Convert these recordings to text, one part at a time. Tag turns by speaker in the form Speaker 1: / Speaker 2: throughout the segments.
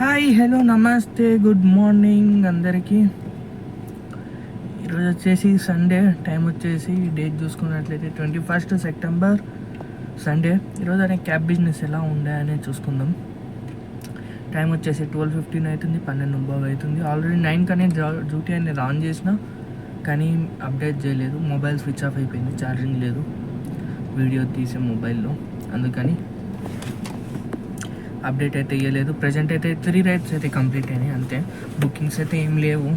Speaker 1: Hi hello నమస్తే good morning అందరికీ. ఈరోజు వచ్చేసి సండే టైం వచ్చేసి డేట్ చూసుకున్నట్లయితే ట్వంటీ ఫస్ట్ సెప్టెంబర్ సండే. ఈరోజు అనే క్యాబ్ బిజినెస్ ఎలా ఉండే అనేది చూసుకుందాం. టైం వచ్చేసి ట్వెల్వ్ ఫిఫ్టీన్ అవుతుంది పన్నెండు బాగా అవుతుంది. ఆల్రెడీ నైన్ కానీ డ్యూటీ అనేది ఆన్ చేసిన కానీ అప్డేట్ చేయలేదు. మొబైల్ స్విచ్ ఆఫ్ అయిపోయింది ఛార్జింగ్ లేదు. వీడియో తీసే మొబైల్లో అందుకని అప్డేట్ అయితే ఇవ్వలేదు ప్రజెంట్ అయితే త్రీ రైడ్స్ అయితే కంప్లీట్ అయినాయి అంతే. బుకింగ్స్ అయితే ఏం లేవు.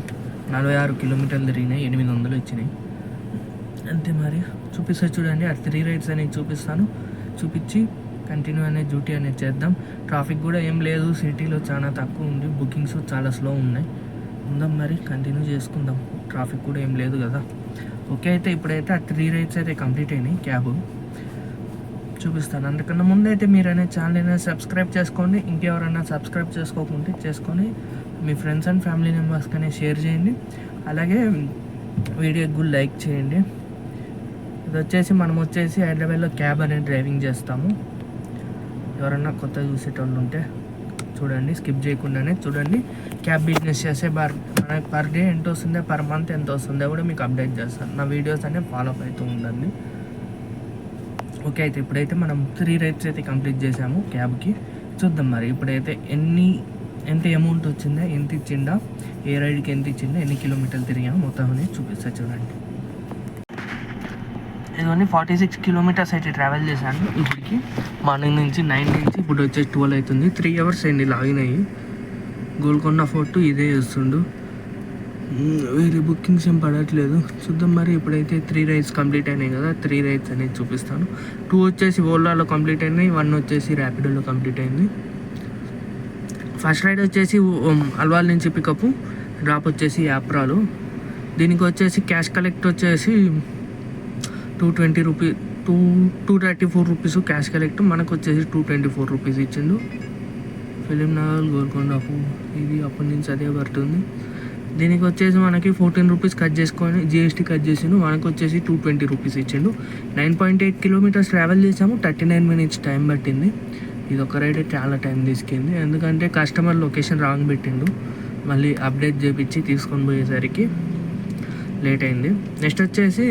Speaker 1: నలభై ఆరు కిలోమీటర్లు తిరిగినాయి ఎనిమిది వందలు వచ్చినాయి అంతే మరి. చూపిస్తా చూడండి ఆ త్రీ రైడ్స్ అనేది చూపిస్తాను. చూపించి కంటిన్యూ అనే డ్యూటీ అనేది చేద్దాం. ట్రాఫిక్ కూడా ఏం లేదు సిటీలో చాలా తక్కువ ఉంది. బుకింగ్స్ చాలా స్లో ఉన్నాయి. ఉందాం మరి కంటిన్యూ చేసుకుందాం. ట్రాఫిక్ కూడా ఏం లేదు కదా. ఓకే అయితే ఇప్పుడైతే ఆ త్రీ రైడ్స్ అయితే కంప్లీట్ అయినాయి క్యాబ్ చూపిస్తాను. అందుకన్నా ముందు అయితే మీరు అనే ఛానల్ అయినా సబ్స్క్రైబ్ చేసుకోండి. ఇంకెవరైనా సబ్స్క్రైబ్ చేసుకోకుంటే చేసుకొని మీ ఫ్రెండ్స్ అండ్ ఫ్యామిలీ మెంబర్స్ కానీ షేర్ చేయండి. అలాగే వీడియోకి కూడా లైక్ చేయండి. ఇది వచ్చేసి మనం వచ్చేసి హైదరాబాద్లో క్యాబ్ అనేది డ్రైవింగ్ చేస్తాము. ఎవరన్నా కొత్త చూసేటోళ్ళు ఉంటే చూడండి. స్కిప్ చేయకుండానే చూడండి. క్యాబ్ బిజినెస్ చేసే పర్ మనకి పర్ డే ఎంత వస్తుందో పర్ మంత్ ఎంత వస్తుందో కూడా మీకు అప్డేట్ చేస్తాను. నా వీడియోస్ అనేవి ఫాలో అవుతూ ఉండండి. ఓకే అయితే ఇప్పుడైతే మనం త్రీ రైడ్స్ అయితే కంప్లీట్ చేసాము క్యాబ్కి. చూద్దాం మరి ఇప్పుడైతే ఎన్ని ఎంత అమౌంట్ వచ్చిందా ఎంత ఇచ్చిందా ఏ రైడ్కి ఎంత ఇచ్చిందా ఎన్ని కిలోమీటర్లు తిరిగాము మొత్తం అనేది చూపిస్తా చూడండి. ఇదిగోని ఫార్టీ సిక్స్ కిలోమీటర్స్ అయితే ట్రావెల్ చేశాను. ఇప్పటికి మార్నింగ్ నుంచి నైన్ నుంచి ఇప్పుడు వచ్చేసి ట్వెల్వ్ అవుతుంది. త్రీ అవర్స్ అయింది లాగిన్ అయ్యి. గోల్కొండ ఫోర్ట్ ఇదే చేస్తుండు వేరే బుకింగ్స్ ఏం పడట్లేదు. చూద్దాం మరి ఇప్పుడైతే త్రీ రైడ్స్ కంప్లీట్ అయినాయి కదా. త్రీ రైడ్స్ అనేది చూపిస్తాను. టూ వచ్చేసి ఓలాలో కంప్లీట్ అయినాయి వన్ వచ్చేసి ర్యాపిడోలో కంప్లీట్ అయింది. ఫస్ట్ రైడ్ వచ్చేసి అల్వాల్ నుంచి పికప్ డ్రాప్ వచ్చేసి యాప్రాలు. దీనికి వచ్చేసి క్యాష్ కలెక్ట్ వచ్చేసి two twenty rupee two two thirty four rupees cash collect మనకు వచ్చేసి టూ ట్వంటీ ఫోర్ రూపీస్ ఇచ్చిండు. ఫిలిం నగర్ గోల్కొండ ఇది అప్పటి నుంచి అదే పడుతుంది. దీనికి వచ్చేసి మనకి ఫోర్టీన్ రూపీస్ కట్ చేసుకొని జిఎస్టీ కట్ చేసిండు. మనకు వచ్చేసి టూ ట్వంటీ రూపీస్ ఇచ్చిండు. Nine point eight kilometres travel చేసాము. థర్టీ నైన్ మినిట్స్ టైం పట్టింది. ఇది ఒక రైడ్ చాలా టైం తీసుకుంది. ఎందుకంటే కస్టమర్ లొకేషన్ రాంగ్ పెట్టిండు. మళ్ళీ అప్డేట్ చేపించి తీసుకొని పోయేసరికి లేట్ అయింది. నెక్స్ట్ వచ్చేసి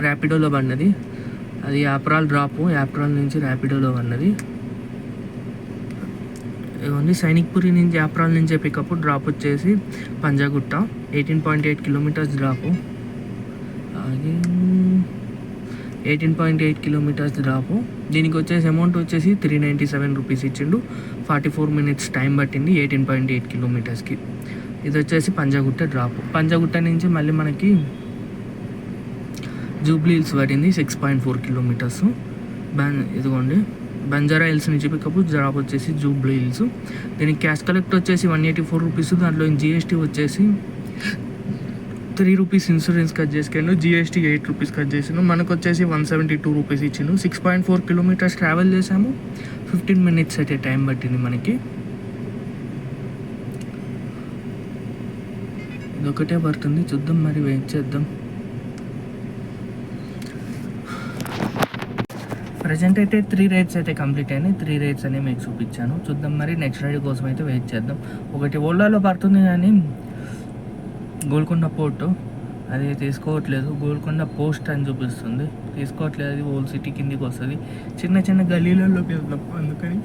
Speaker 1: ర్యాపిడోలో పడినది. అది యాప్రాల్ డ్రాప్ యాప్రాల్ నుంచి ర్యాపిడోలో పడినది. ఓన్లీ సైనిక్పురి నుంచి యాప్రాల్ నుంచి పికప్ డ్రాప్ వచ్చేసి Panjagutta. Eighteen point eight kilometres drop. అలాగే eighteen point eight kilometres drop. దీనికి వచ్చేసి అమౌంట్ వచ్చేసి త్రీ నైంటీ సెవెన్ రూపీస్ ఇచ్చిండు. ఫార్టీ ఫోర్ మినిట్స్ టైం పట్టింది ఎయిటీన్ పాయింట్ ఎయిట్ కిలోమీటర్స్కి. ఇది వచ్చేసి పంజాగుట్ట డ్రాప్. పంజాగుట్ట నుంచి మళ్ళీ మనకి జూబ్లీ హిల్స్ పడింది సిక్స్ పాయింట్ ఫోర్ కిలోమీటర్స్. బ్యాన్ ఇదిగోండి. బంజారా హిల్స్ నుంచి పికప్ డ్రాప్ వచ్చేసి జూబ్లీ హిల్స్. దీనికి క్యాష్ కలెక్ట్ వచ్చేసి వన్ ఎయిటీ ఫోర్ రూపీస్ దాంట్లో జిఎస్టీ వచ్చేసి త్రీ రూపీస్ ఇన్సూరెన్స్ కట్ చేసుకెళ్ళి జిఎస్టీ ఎయిట్ రూపీస్ కట్ చేసాను మనకు వచ్చేసి వన్ సెవెంటీ టూ రూపీస్ ఇచ్చిండు. Six point four kilometres travel చేసాము ఫిఫ్టీన్ మినిట్స్ అయితే టైం పట్టింది మనకి. ఇదొకటే పడుతుంది. చూద్దాం మరి వెయిట్ చేద్దాం. ప్రజెంట్ అయితే త్రీ రైడ్స్ అయితే కంప్లీట్ అయినాయి. త్రీ రైడ్స్ అనేవి మీకు చూపించాను. చూద్దాం మరి నెక్స్ట్ రైడ్ కోసం అయితే వెయిట్ చేద్దాం. ఒకటి ఓలాలో పడుతుంది కానీ గోల్కొండ పోర్ట్ అది తీసుకోవట్లేదు. గోల్కొండ పోస్ట్ అని చూపిస్తుంది. తీసుకోవట్లేదు అది ఓల్ సిటీ కిందికి వస్తుంది. చిన్న చిన్న గలీలలోకి వెళ్దాం అందుకని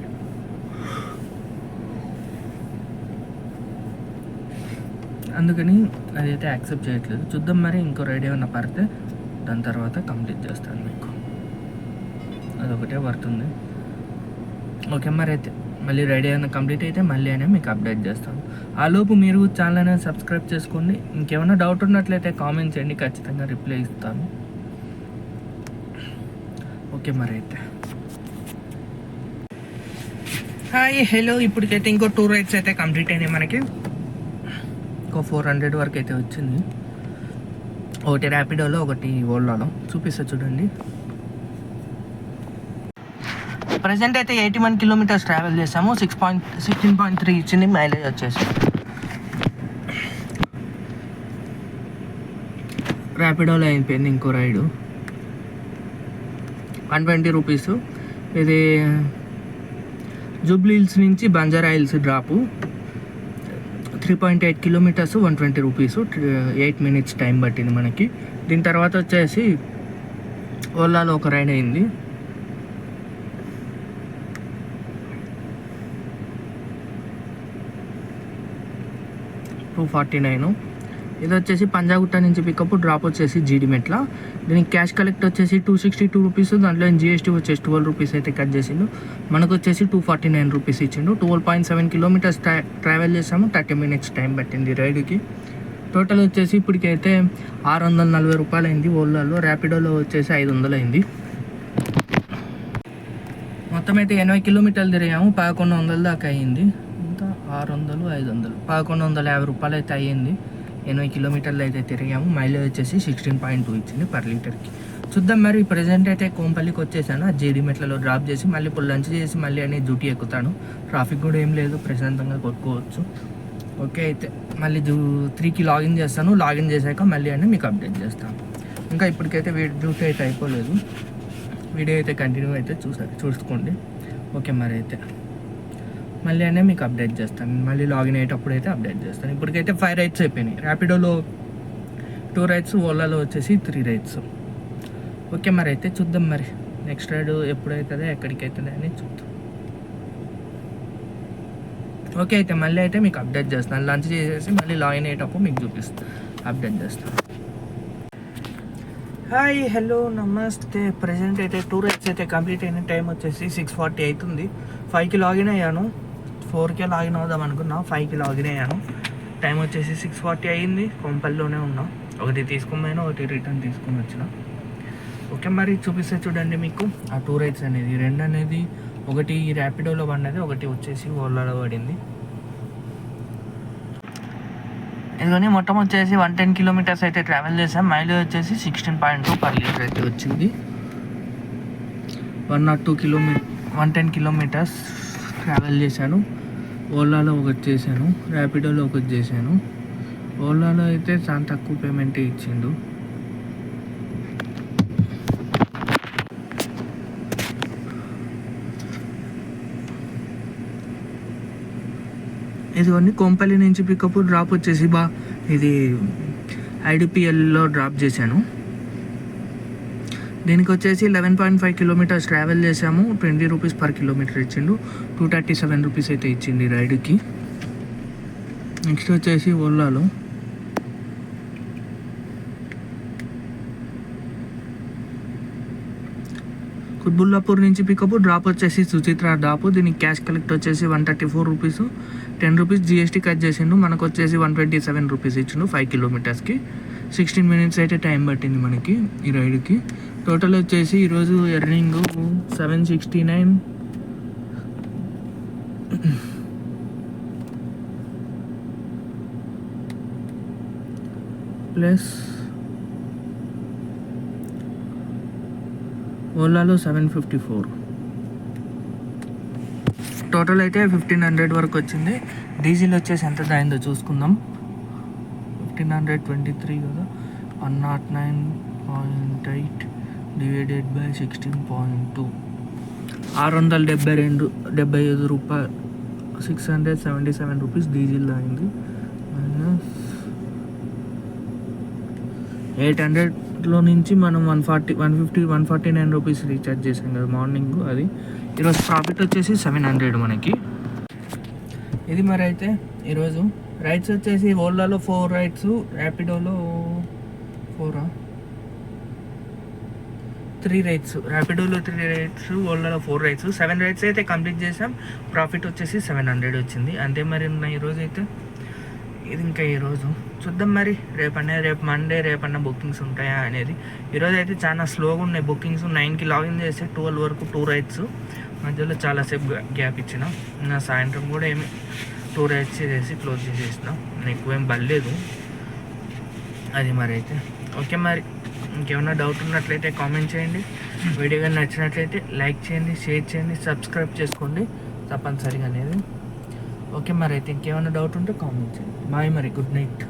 Speaker 1: అందుకని అదైతే యాక్సెప్ట్ చేయట్లేదు. చూద్దాం మరి ఇంకో రైడ్ ఏమైనా పడితే దాని తర్వాత కంప్లీట్ చేస్తాను మీకు. అదొకటే పడుతుంది. ఓకే మరి అయితే మళ్ళీ రెడీ అయిన కంప్లీట్ అయితే మళ్ళీ అయినా మీకు అప్డేట్ చేస్తాను. ఆ లోపు మీరు ఛానల్ అనేది సబ్స్క్రైబ్ చేసుకోండి. ఇంకేమైనా డౌట్ ఉన్నట్లయితే కామెంట్ చేయండి ఖచ్చితంగా రిప్లై ఇస్తాను. ఓకే మరి అయితే హాయ్ హలో. ఇప్పటికైతే ఇంకో టూ రైడ్స్ అయితే కంప్లీట్ అయినాయి మనకి. ఇంకో ఫోర్ హండ్రెడ్ వరకు అయితే వచ్చింది. ఒకటి ర్యాపిడోలో ఒకటి ఓలాలో చూపిస్తా చూడండి. ప్రజెంట్ అయితే ఎయిటీ వన్ కిలోమీటర్స్ ట్రావెల్ చేసాము. Six point sixteen point three ఇచ్చింది మైలేజ్ వచ్చేసి. ర్యాపిడోలో అయిపోయింది ఇంకో రైడు వన్ ట్వంటీ రూపీస్ ఇది జూబ్లీ హిల్స్ నుంచి Banjara Hills drop three point eight kilometres one twenty rupees eight minutes time పట్టింది మనకి. దీని తర్వాత వచ్చేసి ఓలాలో ఒక రైడ్ అయింది. Two forty nine. ఇది వచ్చేసి పంజాగుట్ట నుంచి పికప్ డ్రాప్ వచ్చేసి జీడిమెట్ల దీనికి క్యాష్ కలెక్ట్ వచ్చేసి టూ సిక్స్టీ టూ రూపీస్ దాంట్లో జిఎస్టీ వచ్చేసి ట్వెల్వ్ రూపీస్ అయితే కట్ చేసిండు. మనకు వచ్చేసి టూ ఫార్టీ నైన్ రూపీస్ ఇచ్చిండు twelve point seven kilometres travel చేసాము. థర్టీ మినిట్స్ టైం పట్టింది రైడ్కి టోటల్ వచ్చేసి ఇప్పటికైతే ఆరు వందల నలభై రూపాయలు అయింది ఓలాలో ర్యాపిడోలో వచ్చేసి ఐదు వందలు అయింది మొత్తం అయితే ఎనభై కిలోమీటర్లు తిరిగాము. పదకొండు వందల దాకా అయ్యింది ఆరు వందలు ఐదు వందలు పదకొండు వందల యాభై రూపాయలు అయితే అయ్యింది. ఎనభై కిలోమీటర్లు అయితే తిరిగాము. మైలేజ్ వచ్చేసి సిక్స్టీన్ పాయింట్ టూ ఇచ్చింది పర్ లీటర్కి. చూద్దాం మరి ప్రజెంట్ అయితే కోంపల్లికి వచ్చేసాను. ఆ జేడీ మెట్లలో డ్రాప్ చేసి మళ్ళీ ఇప్పుడు లంచ్ చేసి మళ్ళీ అని డ్యూటీ ఎక్కుతాను. ట్రాఫిక్ కూడా ఏం లేదు. ప్రశాంతంగా కొట్టుకోవచ్చు. ఓకే అయితే మళ్ళీ జూ త్రీకి లాగిన్ చేస్తాను. లాగిన్ చేశాక మళ్ళీ అని మీకు అప్డేట్ చేస్తాను. ఇంకా ఇప్పటికైతే వీడి డ్యూటీ అయితే అయిపోలేదు. వీడియో అయితే కంటిన్యూ అయితే చూసారు చూసుకోండి. ఓకే మరి అయితే. మళ్ళీ అనే మీకు అప్డేట్ చేస్తాను. మళ్ళీ లాగిన్ అయ్యేటప్పుడు అయితే అప్డేట్ చేస్తాను. ఇప్పటికైతే ఫైవ్ రైడ్స్ అయిపోయినాయి. ర్యాపిడోలో టూ రైడ్స్ ఓలాలో వచ్చేసి త్రీ రైడ్స్ ఓకే మరి అయితే చూద్దాం మరి. నెక్స్ట్ రైడ్ ఎప్పుడైతుందో ఎక్కడికి అవుతుందో అని చూద్దాం. ఓకే అయితే మళ్ళీ అయితే మీకు అప్డేట్ చేస్తాను. లంచ్ చేసేసి మళ్ళీ లాగిన్ అయ్యేటప్పుడు మీకు చూపిస్తాను అప్డేట్ చేస్తాను హాయ్ హలో నమస్తే. ప్రజెంట్ అయితే టూ రైడ్స్ అయితే కంప్లీట్ అయిన టైం వచ్చేసి సిక్స్ ఫార్టీ అవుతుంది ఫైవ్కి లాగిన్ అయ్యాను. ఫోర్కే లాగిన్ అవుదాం అనుకున్నా ఫైవ్కి లాగిన్ అయ్యాను. టైం వచ్చేసి సిక్స్ ఫార్టీ అయ్యింది కొంపల్లిలోనే ఉన్నా. ఒకటి తీసుకుని ఒకటి రిటర్న్ తీసుకొని వచ్చిన. ఓకే మరి చూపిస్తే చూడండి మీకు. ఆ టూ రైడ్స్ అనేది రెండు అనేది ఒకటి ర్యాపిడోలో పడినది ఒకటి వచ్చేసి ఓలాలో పడింది. ఇదిగోని మొత్తం వచ్చేసి వన్ టెన్ కిలోమీటర్స్ అయితే ట్రావెల్ చేసాం మైలేజ్ వచ్చేసి sixteen point two per litre అయితే వచ్చింది. One not two kilometre one ten kilometres travel చేశాను. ఓలాలో ఒకటి చేశాను ర్యాపిడోలో ఒకటి చేశాను. ఓలాలో అయితే చాలా తక్కువ పేమెంట్ ఇచ్చిండు. ఇదిగోండి కొంపల్లి నుంచి పికప్ డ్రాప్ వచ్చేసి బా ఇది ఐడిపిఎల్లో డ్రాప్ చేశాను. దీనికి వచ్చేసి eleven point five kilometres travel చేసాము ట్వంటీ రూపీస్ పర్ కిలోమీటర్ ఇచ్చిండు. టూ థర్టీ సెవెన్ రూపీస్ అయితే ఇచ్చింది రైడ్కి. నెక్స్ట్ వచ్చేసి ఓలాలో కుత్బుల్లాపూర్ నుంచి పికప్ డ్రాప్ వచ్చేసి సుచిత్ర డ్రాప్ దీనికి క్యాష్ కలెక్ట్ వచ్చేసి one thirty four rupees ten rupees GST cut చేసిండు మనకు వచ్చేసి వన్ ట్వంటీ సెవెన్ రూపీస్ ఇచ్చిండు ఫైవ్ కిలోమీటర్స్కి సిక్స్టీన్ మినిట్స్ అయితే టైం పట్టింది మనకి ఈ రైడ్కి టోటల్ వచ్చేసి ఈరోజు earning seven sixty nine plus ఓలాలో seven fifty four. Total అయితే ఫిఫ్టీన్ హండ్రెడ్ వరకు వచ్చింది. డీజిల్ వచ్చేసి ఎంత అయిందో చూసుకుందాం. ఫిఫ్టీన్ హండ్రెడ్ ట్వంటీ త్రీ కదా. One not nine point eight divided by sixteen point two. ఆరు వందల డెబ్బై రెండు డెబ్బై ఐదు రూపాయలు six hundred seventy seven rupees diesel అయింది మైనస్ ఎయిట్ హండ్రెడ్లో నుంచి మనం one forty one fifty one forty nine rupees recharge చేసాం కదా మార్నింగ్ అది. ఈరోజు ప్రాఫిట్ వచ్చేసి సెవెన్ హండ్రెడ్ మనకి. ఇది మరి అయితే ఈరోజు. రైడ్స్ వచ్చేసి ఓలాలో ఫోర్ రైడ్స్ ర్యాపిడోలో ఫోరా? త్రీ రైడ్స్ ర్యాపిడోలో త్రీ రైడ్స్ ఓలాలో ఫోర్ రైడ్స్ సెవెన్ రైడ్స్ అయితే కంప్లీట్ చేసాం. ప్రాఫిట్ వచ్చేసి సెవెన్ హండ్రెడ్ వచ్చింది. అంతే మరి ఈరోజు అయితే. ఇది ఇంకా ఈరోజు చూద్దాం మరి. రేపన్నా రేపు మండే రేపన్నా బుకింగ్స్ ఉంటాయా అనేది. ఈరోజు అయితే చాలా స్లోగా ఉన్నాయి బుకింగ్స్ నైన్కి లాగిన్ చేస్తే ట్వెల్వ్ వరకు టూ రైడ్స్ మధ్యలో చాలాసేపు గ్యాప్ ఇచ్చిన. నా సాయంత్రం కూడా ఏమి టూ రైడ్స్ చేసి క్లోజ్ చేసేసిన. ఎక్కువేం బలేదు అది మరి అయితే. ఓకే మరి. ఇంకేమైనా డౌట్ ఉన్నట్లయితే కామెంట్ చేయండి. వీడియో కానీ నచ్చినట్లయితే లైక్ చేయండి షేర్ చేయండి సబ్స్క్రైబ్ చేసుకోండి. తప్పనిసరిగా అనేది. ఓకే మరి అయితే ఇంకేమైనా డౌట్ ఉంటే కామెంట్ చేయండి. బాయ్ మరి గుడ్ నైట్